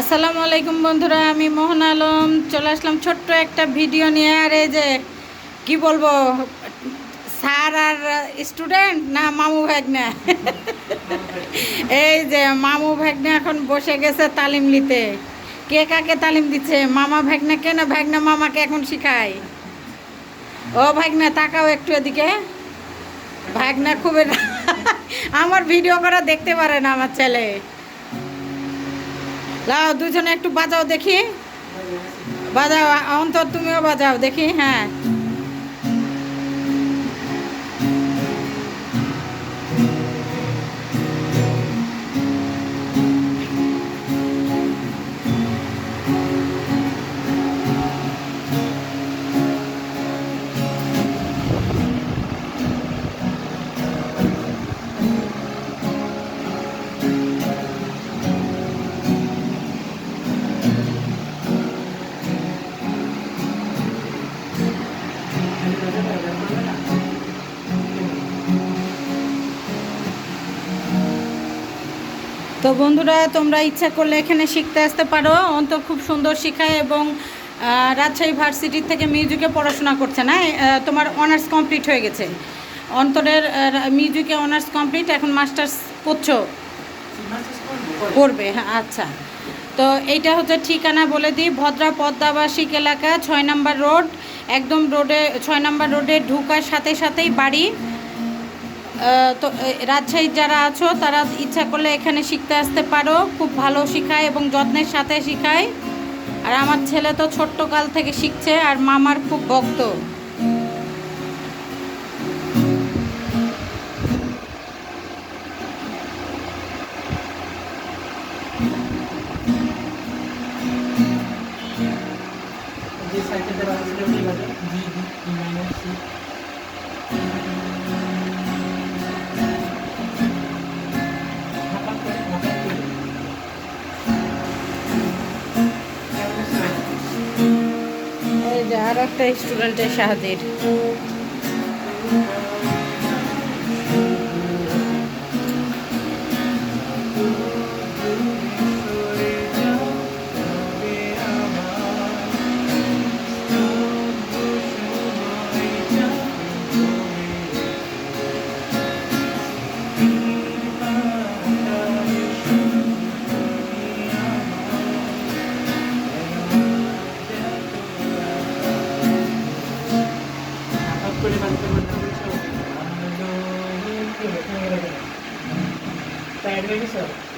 আসসালামু আলাইকুম বন্ধুরা, আমি মোহন আলম। চলে আসলাম ছোট্ট একটা ভিডিও নিয়ে। আর এই যে, কি বলব, স্যার আর স্টুডেন্ট না মামু ভাগ্না? এই যে, মামু ভাগ্না এখন বসে গেছে তালিম নিতে। কে কাকে তালিম দিচ্ছে? মামা ভাগ্না কেন? ভাগ্না মামাকে এখন শিখায়। ও ভাগ্না, তাকাও একটু এদিকে। ভাগ্না খুবই আমার ভিডিও করা দেখতে পারে না আমার ছেলে। লাও দুজনে একটু বাজাও দেখি। বাজাও অন্তর তুমিও বাজাও দেখি হ্যাঁ। তো বন্ধুরা, তোমরা ইচ্ছা করলে এখানে শিখতে আসতে পারো। অন্ত খুব সুন্দর শেখায় এবং রাজশাহী ভার্সিটির থেকে মিউজিকে পড়াশোনা করছে না? তোমার অনার্স কমপ্লিট হয়ে গেছে। অন্তরের মিউজিকে অনার্স কমপ্লিট, এখন মাস্টার্স করছ? করবে হ্যাঁ আচ্ছা। তো এইটা হচ্ছে ঠিকানা বলে দিই, ভদ্রা পদ্মাবাসিক এলাকা, ছয় নাম্বার রোড, একদম রোডে, ছয় নাম্বার রোডে ঢুকার সাথে সাথেই বাড়ি। তো রাজশাহীর যারা আছো, তারা ইচ্ছা করলে এখানে শিখতে আসতে পারো। খুব ভালো শেখায় এবং যত্নের সাথে শেখায়। আর আমার ছেলে তো ছোট্ট কাল থেকে শিখছে, আর মামার খুব ভক্ত। যে একটা স্টুডেন্টের সাহায্যের। টায়ার্ড হয়ে গেছো